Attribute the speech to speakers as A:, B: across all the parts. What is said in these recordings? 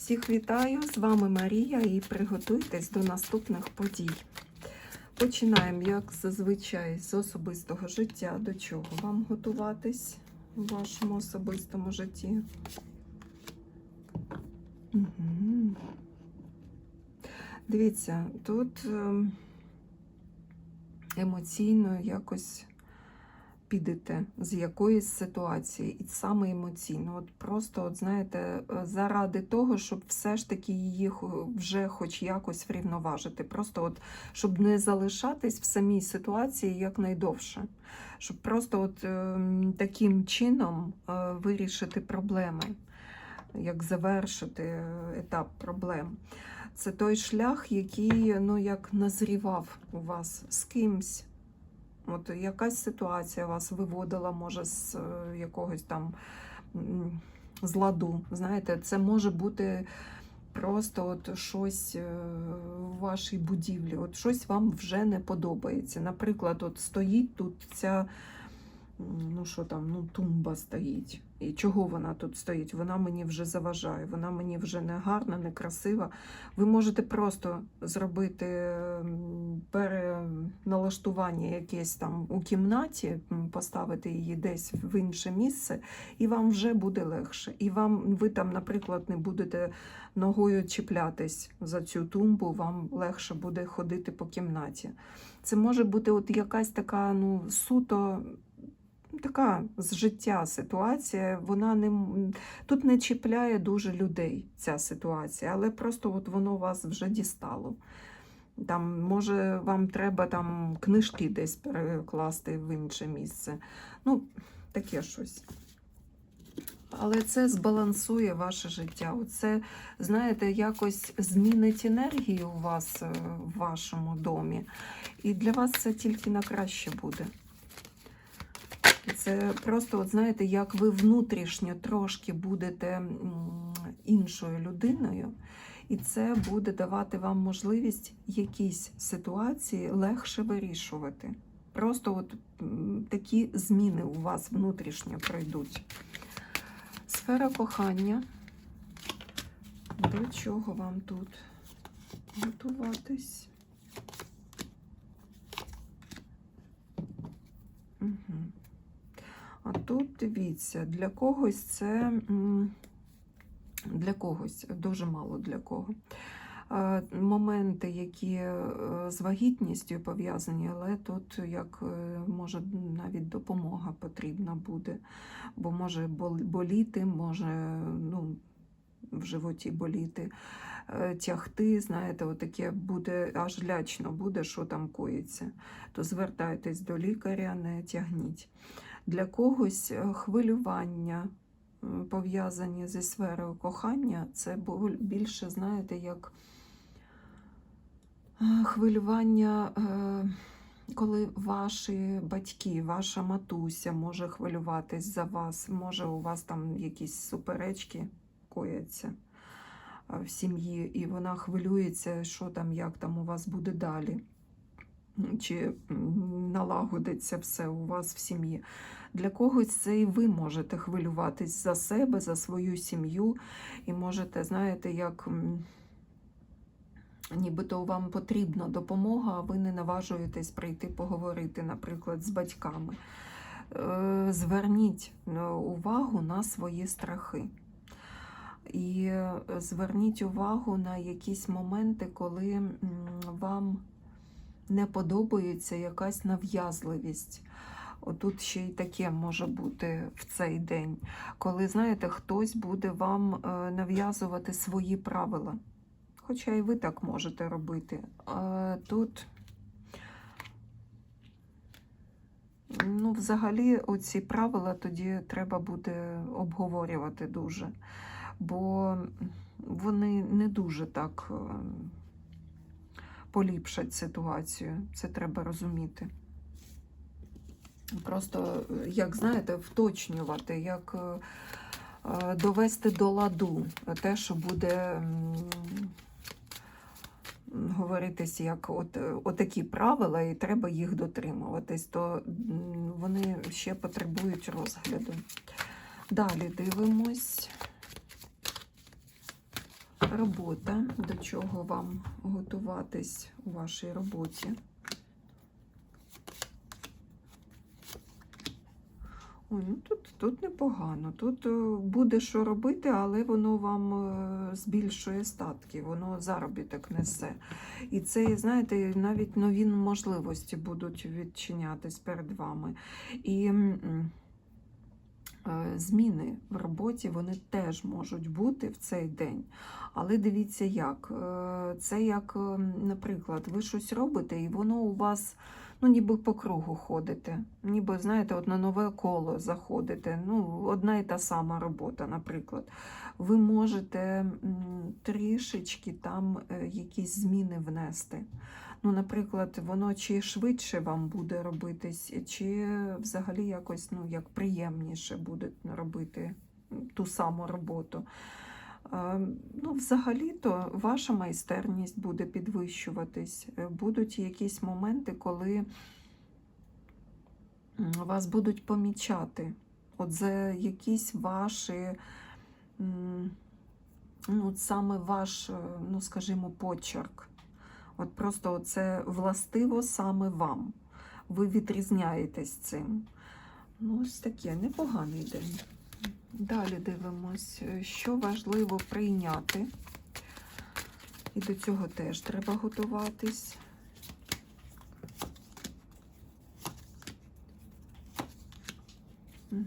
A: Всіх вітаю! З вами Марія і приготуйтесь до наступних подій. Починаємо, як зазвичай, з особистого життя. До чого вам готуватись у вашому особистому житті? Угу. Дивіться, тут ем, емоційно якось підете з якоїсь ситуації, і саме емоційно. От просто, от знаєте, е, заради того, щоб все ж таки її вже хоч якось врівноважити. Просто от щоб не залишатись в самій ситуації якнайдовше. Щоб просто от ем, таким чином е, вирішити проблеми, як завершити е, етап проблем. Це той шлях, який ну, як назрівав у вас з кимсь. От якась ситуація вас виводила, може, з е, якогось там з ладу. Знаєте, це може бути просто от щось е, в вашій будівлі, от щось вам вже не подобається. Наприклад, от стоїть тут ця. Ну, що там, ну, тумба стоїть. І чого вона тут стоїть? Вона мені вже заважає, вона мені вже не гарна, не красива. Ви можете просто зробити переналаштування якесь там у кімнаті, поставити її десь в інше місце, і вам вже буде легше. І вам ви там, наприклад, не будете ногою чіплятись за цю тумбу, вам легше буде ходити по кімнаті. Це може бути от якась така ну, суто. Така з життя ситуація, вона не тут не чіпляє дуже людей ця ситуація, але просто от воно вас вже дістало. Там, може, вам треба там книжки десь перекласти в інше місце. Ну, таке щось. Але це збалансує ваше життя. Оце, знаєте, якось змінить енергію у вас е, в вашому домі. І для вас це тільки на краще буде. Це просто, от знаєте, як ви внутрішньо трошки будете іншою людиною, і це буде давати вам можливість якісь ситуації легше вирішувати. Просто от такі зміни у вас внутрішньо пройдуть. Сфера кохання. До чого вам тут готуватись? Угу. А тут дивіться, для когось це для когось, дуже мало для кого. Е, Моменти, які е, з вагітністю пов'язані, але тут як е, може навіть допомога потрібна буде, бо може боліти, може ну, в животі боліти, тягти, знаєте, отаке буде аж лячно буде, що там коїться. То звертайтесь до лікаря, не тягніть. Для когось е, хвилювання пов'язані зі сферою кохання, це більше, знаєте, як е, хвилювання, е, коли ваші батьки, ваша матуся може хвилюватись за вас, може у вас там якісь суперечки кояться е, в сім'ї, і вона хвилюється, що там, як там у вас буде далі. Чи налагодиться все у вас в сім'ї. Для когось це і ви можете хвилюватись за себе, за свою сім'ю, і можете, знаєте, як нібито вам потрібна допомога, а ви не наважуєтесь прийти поговорити, наприклад, з батьками. Е, Зверніть е, увагу на свої страхи. І е, зверніть увагу на якісь моменти, коли вам не подобається якась нав'язливість. Отут ще й таке може бути в цей день, коли, знаєте, хтось буде вам е, нав'язувати свої правила. Хоча і ви так можете робити. Тут, ну, взагалі, оці правила тоді треба буде обговорювати дуже, бо вони не дуже так е, поліпшать ситуацію. Це треба розуміти. Просто, е, як знаєте, вточнювати, як е, е, довести до ладу те, що буде говоритись, як от, отакі правила, і треба їх дотримуватись, то вони ще потребують розгляду. Далі дивимось. Робота, до чого вам готуватись у вашій роботі. Ой, ну тут, тут непогано. Тут е, буде що робити, але воно вам е, збільшує статки, воно заробіток несе. І це, знаєте, навіть нові можливості будуть відчинятись перед вами. І зміни в роботі вони теж можуть бути в цей день. Але дивіться, як. Е, Це як, е, наприклад, ви щось робите, і воно у вас ну, ніби по кругу ходите. Ніби, знаєте, от на нове коло заходите. Ну, одна і та сама робота, наприклад. Ви можете трішечки там е, якісь зміни внести. Ну, наприклад, воно чи швидше вам буде робитись, чи взагалі якось ну, як приємніше буде робити ту саму роботу. Е, Ну, взагалі-то ваша майстерність буде підвищуватись. Е, Будуть якісь моменти, коли вас будуть помічати. От за якісь ваші, ну, саме ваш, е, ну, скажімо, почерк. От просто це властиво саме вам. Ви відрізняєтесь цим. Ну, ось таке непоганий день. Далі дивимось, що важливо прийняти. І до цього теж треба готуватись. Угу.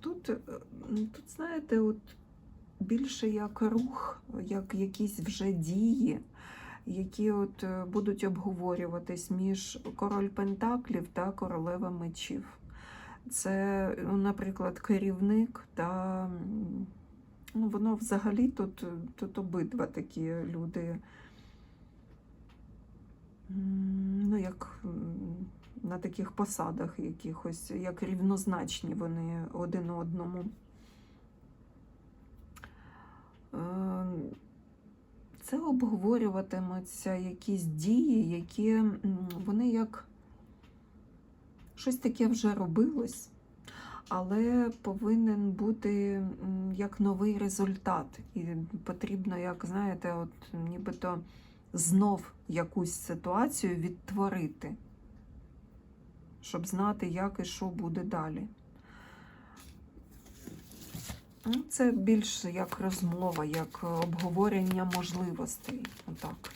A: Тут, е, тут, знаєте, от більше як рух, як якісь вже дії, які от е, будуть обговорюватись між король Пентаклів та королева мечів. Це, ну, наприклад, керівник та ну, воно взагалі тут, тут обидва такі люди, ну, як на таких посадах якихось, як рівнозначні вони один одному. Е, Це обговорюватимуться якісь дії, які вони як щось таке вже робилось, але повинен бути як новий результат. І потрібно, як знаєте, от нібито знов якусь ситуацію відтворити, щоб знати, як і що буде далі. Ну, Це більше як розмова, як обговорення можливостей. Отак.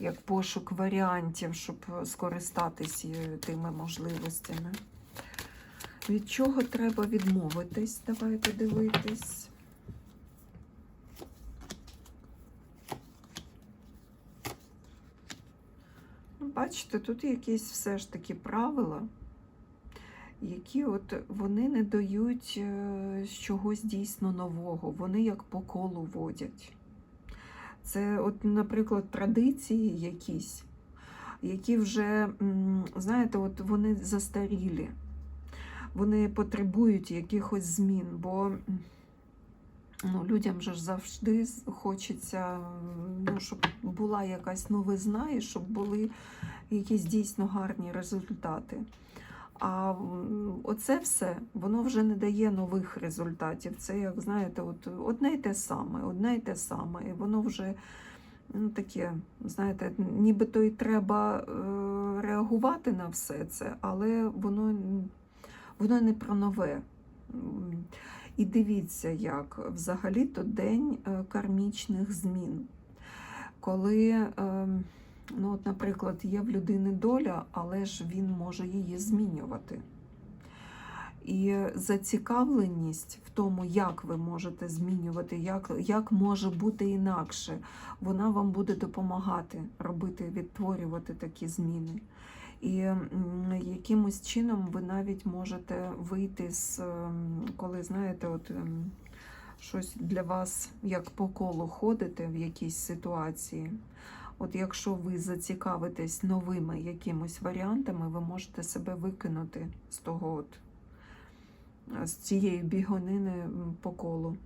A: Як пошук варіантів, щоб скористатись е, тими можливостями. Від чого треба відмовитись? Давайте дивитись. Ну, Бачите, тут якісь все ж таки правила, які от вони не дають е, чогось дійсно нового, вони як по колу водять. Це, от, наприклад, традиції якісь, які вже, знаєте, от вони застарілі, вони потребують якихось змін, бо ну, людям же ж завжди хочеться, ну, щоб була якась новизна і щоб були якісь дійсно гарні результати. А оце все воно вже не дає нових результатів. Це, як знаєте, от одне й те саме, одне й те саме, і воно вже ну, таке, знаєте, нібито й треба е, реагувати на все це, але воно, воно не про нове. І дивіться, як взагалі-то день е, кармічних змін. Коли ем, Ну, от, наприклад, є в людини доля, але ж він може її змінювати. І зацікавленість в тому, як ви можете змінювати, як, як може бути інакше, вона вам буде допомагати робити, відтворювати такі зміни. І якимось чином ви навіть можете вийти з, коли знаєте, от ем, щось для вас як по колу ходите в якійсь ситуації. От якщо ви зацікавитесь новими якимось варіантами, ви можете себе викинути з того, от, е, з цієї бігонини по колу.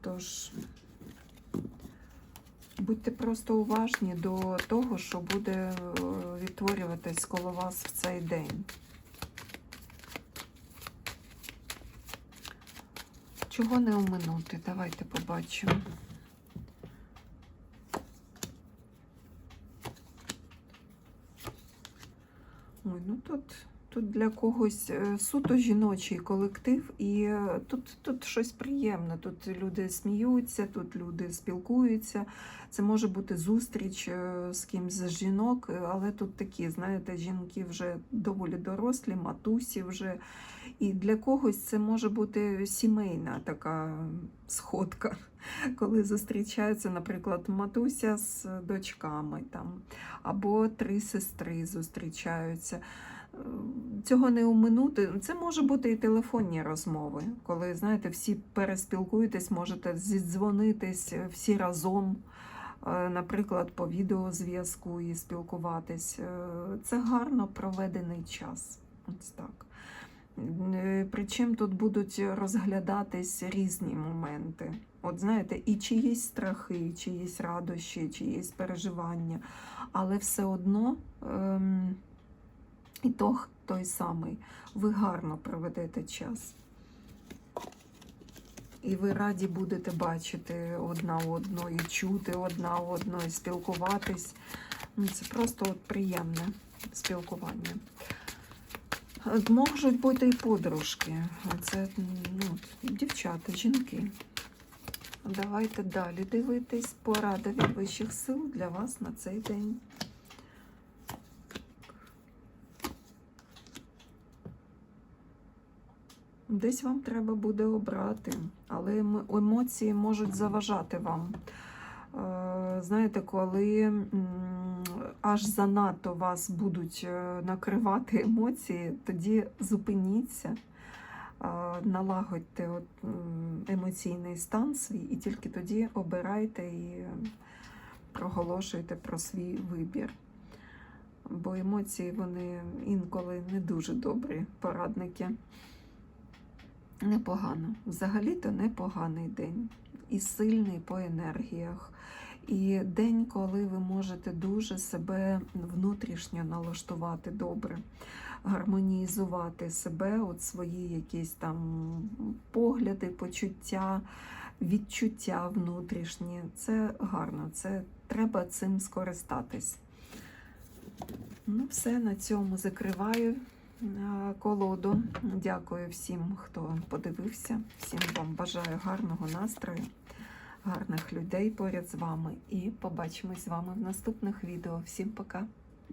A: Тож, будьте просто уважні до того, що буде е, відтворюватись коло вас в цей день. Чого не оминути? Давайте побачимо. Ой, ну тут, тут для когось е, суто жіночий колектив, і е, тут, тут щось приємне. Тут люди сміються, тут люди спілкуються. Це може бути зустріч е, з кимсь з жінок, але тут такі, знаєте, жінки вже доволі дорослі, матусі вже. І для когось це може бути сімейна така сходка, коли зустрічаються, наприклад, матуся з дочками там, або три сестри зустрічаються. Е, Цього не оминути. Це може бути і телефонні розмови, коли знаєте, всі переспілкуєтесь, можете зідзвонитись всі разом, е, наприклад, по відеозв'язку і спілкуватись. Е, Це гарно проведений час. Ось так. Е, Причому тут будуть розглядатись різні моменти. От знаєте, і чиїсь страхи, і чиїсь радощі, чиїсь переживання, але все одно ем, ітог той самий. Ви гарно проведете час. І ви раді будете бачити одна одну, і чути одна одну, і спілкуватись. Ну, Це просто от приємне спілкування. Можуть бути і подружки. Це ну, дівчата, жінки. Давайте далі дивитись. Порада від вищих сил для вас на цей день. Десь вам треба буде обрати, але ем- емоції можуть заважати вам. Е, Знаєте, коли аж занадто вас будуть е, накривати емоції, тоді зупиніться, е, налагодьте емоційний стан свій, і тільки тоді обирайте і проголошуйте про свій вибір. Бо емоції вони інколи не дуже добрі порадники. Непогано. Взагалі-то непоганий день. І сильний по енергіях. І день, коли ви можете дуже себе внутрішньо налаштувати добре, гармонізувати себе, от свої якісь там погляди, почуття, відчуття внутрішні. Це гарно, це треба цим скористатись. Ну, все, на цьому закриваю колоду. Дякую всім, хто подивився. Всім вам бажаю гарного настрою, гарних людей поряд з вами. І побачимось з вами в наступних відео. Всім пока!